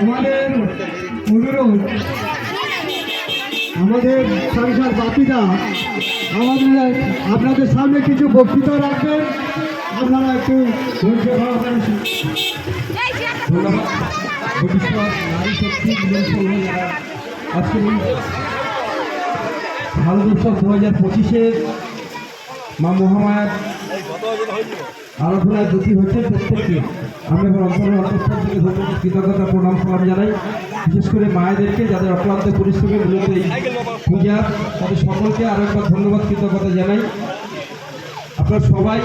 আমাদের অনুরোধ, আমাদের সংসার বাপিদা আমাদের আপনাদের সামনে কিছু বক্তৃতা রাখবেন। আপনারা একটু ধৈর্য ধন্যবাদ ভারতবর্ষ দু হাজার পঁচিশে মা মহামায়ার আরাধনায় দুটি হচ্ছে প্রত্যেককে। আমি আমার অন্তরের অন্তঃস্থল থেকে কৃতজ্ঞতা প্রণাম সালাম জানাই। বিশেষ করে মায়েদেরকে যাদের অক্লান্ত পরিশ্রমে মূলত এই পূজা, তাদের সকলকে আরও একবার ধন্যবাদ, কৃতজ্ঞতা জানাই। আপনারা সবাই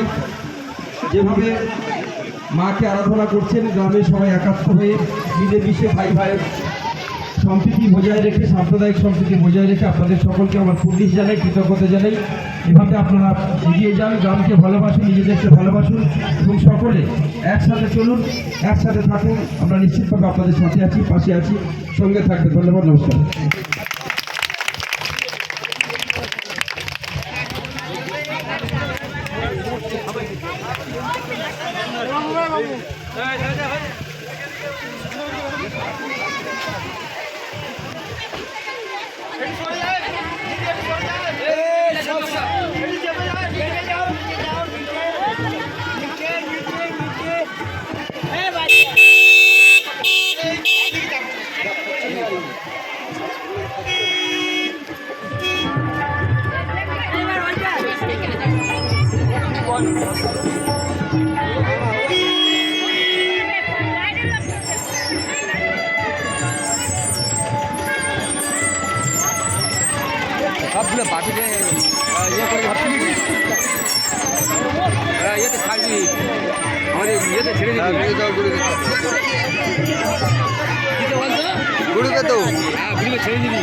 যেভাবে মাকে আরাধনা করছেন গ্রামে সবাই একাত্ম হয়ে মিলে মিশে ভাই ভাইয়ের সম্প্রীতি বজায় রেখে, সাম্প্রদায়িক সম্প্রীতি বজায় রেখে আপনাদের সকলকে আমার পুলিশ জানাই, কৃতজ্ঞতা জানাই। এভাবে আপনারা এগিয়ে যান, গ্রামকে ভালোবাসুন, নিজেদেরকে ভালোবাসুন এবং সকলে একসাথে চলুন, একসাথে থাকুন। আমরা নিশ্চিতভাবে আপনাদের সাথে আছি, পাশে আছি। সঙ্গে থাকবে ধন্যবাদ, নমস্কার। সবগুলো বাকিতে ইয়ে করে ইয়েতে ছাড়বি। আমাদের ইয়েতে ছেড়ে দিবি। গুরুকে তো। হ্যাঁ গুরুকে ছেড়ে দিবি।